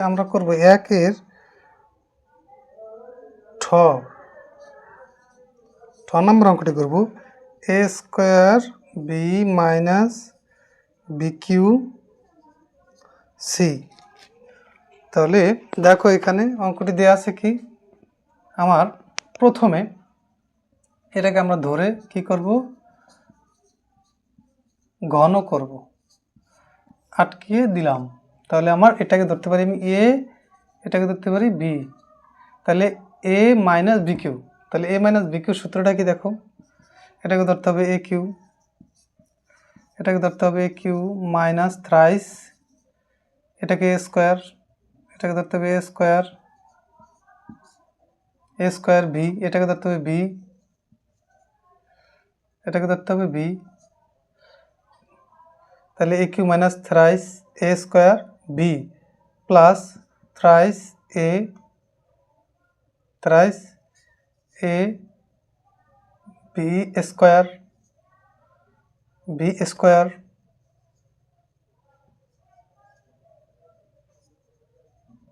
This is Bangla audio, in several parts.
আমরা করব একের ঠ। ঠ নম্বর অঙ্কটি করব। A square B minus B cube C. তাহলে দেখো এখানে অঙ্কটি দেওয়া আছে কি? আমার প্রথমে এটাকে আমরা ধরে কি করব? ঘন করব। আটকিয়ে দিলাম। তাহলে আমার এটাকে ধরতে পারি আমি এ এটাকে ধরতে পারি বি তাহলে এ মাইনাস বি কিউ তাহলে এ মাইনাস বি কিউ সূত্রটা কি দেখো? এটাকে ধরতে হবে এ কিউ এটাকে ধরতে হবে এ কিউ মাইনাস থ্রাইস এটাকে এ স্কোয়ার এটাকে ধরতে হবে A square A square B এটাকে ধরতে হবে বি এটাকে ধরতে হবে বি তাহলে A cube minus thrice A square B plus thrice A thrice A B square B square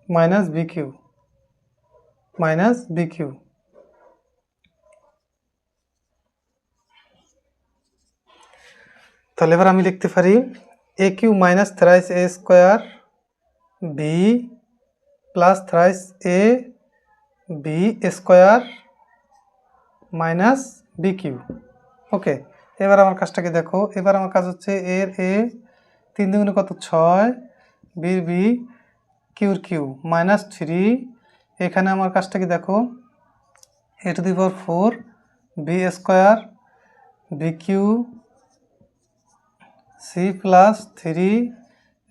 minus B cube minus B cube তাহলে এবার আমি লিখতে পারি A cube minus thrice A square B plus thrice A B square minus B cube okay এবার আমার কাজটাকে দেখো। এবার আমার কাজ হচ্ছে এর এ তিন দুগুণে কত? ছয়। বির বি কিউর কিউ মাইনাস থ্রি এখানে আমার কাজটাকে দেখো। A to the power four B square B cube C plus three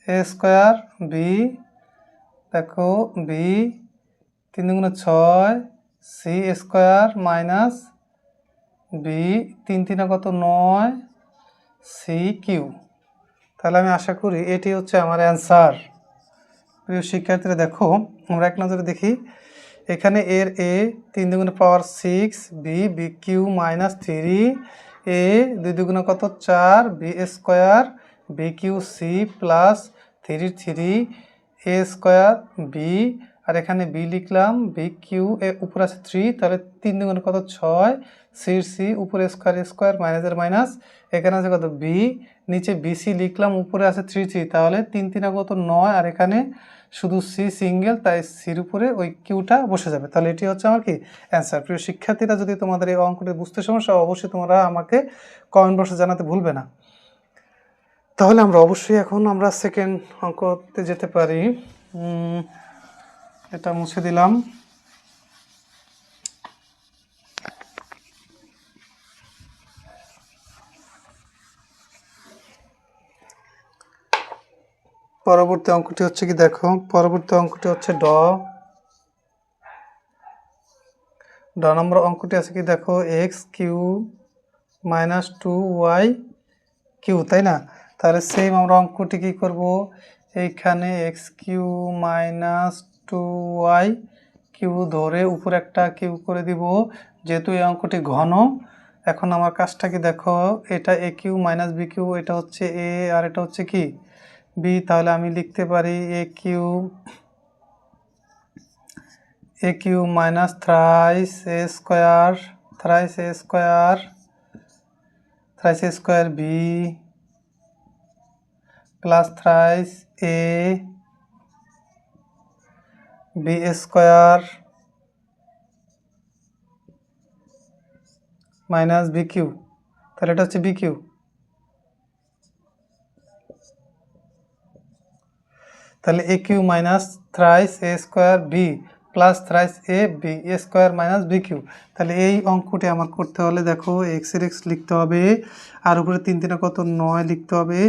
A square B দেখো বি তিন দুগুণে ছয় সি স্কোয়ার মাইনাস বি তিন তিনে কত নয় সি কিউ তাহলে আমি আশা করি এটি হচ্ছে আমার অ্যান্সার প্রিয় শিক্ষার্থীরা, দেখো, আমরা এক নজরে দেখি। এখানে এর এ তিন দুগুণে power six B B cube minus three A দুই দুগুণে কত চার B square B cube C plus three three A square B আর এখানে বি লিখলাম বি কিউ এ উপরে আছে থ্রি তাহলে তিন দুগুণে কত? ছয়। সির সি উপরে স্কোয়ার স্কোয়ার মাইনাসের মাইনাস এখানে আছে কত? বি নিচে বিসি লিখলাম, উপরে আছে থ্রি থ্রি তাহলে তিন তিনে কত? নয়। আর এখানে শুধু সি সিঙ্গেল তাই সির উপরে ওই কিউটা বসে যাবে। তাহলে এটি হচ্ছে আমার কি? অ্যান্সার প্রিয় শিক্ষার্থীরা, যদি তোমাদের এই অঙ্কটি বুঝতে সমস্যা অবশ্যই তোমরা আমাকে কমেন্ট বক্সে জানাতে ভুলবে না। তাহলে আমরা অবশ্যই এখন আমরা সেকেন্ড অঙ্কতে যেতে পারি। এটা মুছে দিলাম। পরবর্তী অঙ্কটি হচ্ছে কি, দেখো, পরবর্তী অঙ্কটি হচ্ছে ড। ড নম্বর অঙ্কটি আছে কি, দেখো X cube minus two Y cube, তাই না? তাহলে সেম আমরা অঙ্কটি কী করব? এইখানে X cube minus two Y cube ধরে উপর একটা কিউ করে দিব। যেহেতু এই অঙ্কটি ঘন, এখন আমার কাজটা কি দেখো? এটা A cube minus B cube এটা হচ্ছে এ আর এটা হচ্ছে কি? বি তাহলে আমি লিখতে পারি A cube A cube minus thrice A square thrice A square thrice A square B plus thrice A B square minus B cube তাহলে এটা হচ্ছে বি কিউ তাহলে A cube minus thrice A square B plus thrice A B A square minus B cube তাহলে এই অঙ্কটি আমার করতে হলে দেখো এক্সের এক্স লিখতে হবে, আর উপরে তিন তিনে কত? নয় লিখতে হবে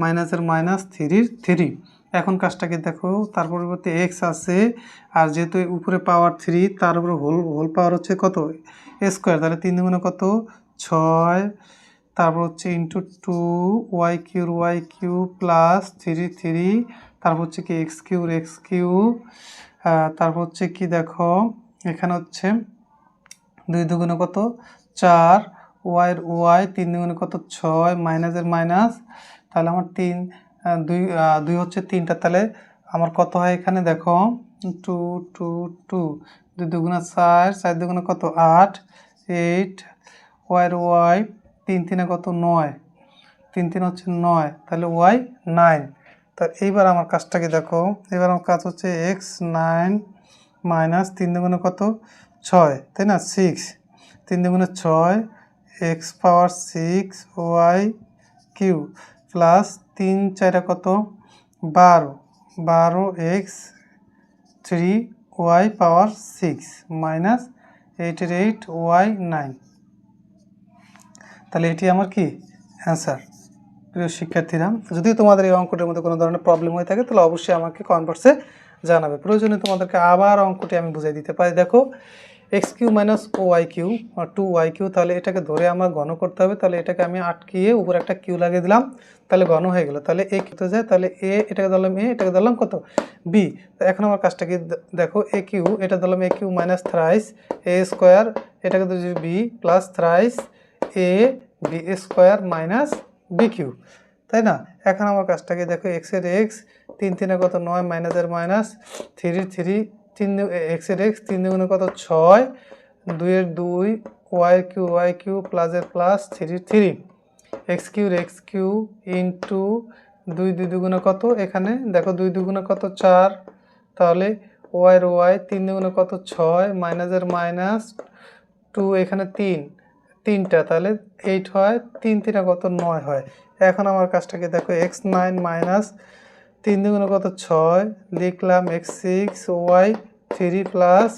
মাইনাসের মাইনাস থ্রির থ্রি এখন কাজটাকে দেখো, তার পরিবর্তে এক্স আছে, আর যেহেতু উপরে পাওয়ার থ্রি তার উপরে হোল হোল পাওয়ার হচ্ছে কত? এ স্কোয়ার তাহলে তিন দুগুণে কত? ছয়। তারপর হচ্ছে into two Y কিউর Y cube plus three three তারপর হচ্ছে কি এক্স কিউর এক্স কিউ তারপর হচ্ছে কি দেখো, এখানে হচ্ছে দুই দুগুণে কত? চার ওয়াইয়ের ওয়াই, তিন দুগুণে কত? ছয় মাইনাসের মাইনাস তাহলে আমার তিন দুই দুই হচ্ছে তিনটা, তাহলে আমার কত হয় এখানে দেখো? টু টু টু দুই দুগুণা চার চার দুগুণা কত? আট এইট ওয়াইয়ের ওয়াই, তিন তিনে কত? নয়, তিন তিন হচ্ছে নয়, তাহলে ওয়াই নাইন তা এইবার আমার কাজটাকে দেখো। এবার আমার কাজ হচ্ছে এক্স নাইন মাইনাস তিন দুগুণে কত? ছয়, তাই না? সিক্স তিন দুগুণে ছয় X power six Y cube plus তিন চারে কত? বারো। বারো X three Y power six minus এইটের এইট ওয়াই নাইন তাহলে এটি আমার কি? অ্যান্সার প্রিয় শিক্ষার্থীরা, যদি তোমাদের এই অঙ্কটির মধ্যে কোনো ধরনের প্রবলেম হয়ে থাকে, তাহলে অবশ্যই আমাকে কনভার্সে জানাবে। প্রয়োজনে তোমাদেরকে আবার অঙ্কটি আমি বুঝিয়ে দিতে পারি। দেখো এক্স কিউ মাইনাস ও Y cube two Y cube তাহলে এটাকে ধরে আমার ঘন করতে হবে। তাহলে এটাকে আমি আটকিয়ে উপরে একটা কিউ লাগিয়ে দিলাম, তাহলে ঘন হয়ে গেল। তাহলে এ কিউতে যায়, তাহলে এ এটাকে ধরলাম এ এটাকে ধরলাম কত? বি এখন আমার কাজটা কি? দেখো এ কিউ এটা ধরলাম a cube minus thrice a square এটাকে ধরছি b plus thrice a b square minus b cube তাই না? এখন আমার কাজটাকে দেখো এক্সের এক্স তিন তিনে কত? নয় মাইনাসের মাইনাস থ্রি থ্রি তিন এক্সের এক্স তিন দুগুণে কত? ছয় দুইয়ের দুই ওয়াই কিউ ওয়াই কিউ প্লাসের প্লাস থ্রি থ্রি এক্স কিউর এক্স কিউ ইন্টু দুই দুই দুগুণে কত? এখানে দেখো দুই দুগুণে কত? চার। তাহলে ওয়াইয়ের ওয়াই তিন দুগুণে কত? ছয় মাইনাসের মাইনাস টু এখানে তিন। তিনটা, তাহলে এইট হয়, তিন তিনে কত নয় হয়? এখন আমার কাজটাকে দেখো এক্স নাইন মাইনাস তিন দুগুণে কত ছয়? লিখলাম x six y three plus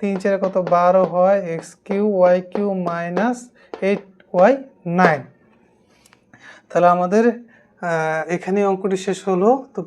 তিন চারে কত বারো হয়? X cube y cube minus eight y nine তাহলে আমাদের এখানে অঙ্কটি শেষ হলো। তো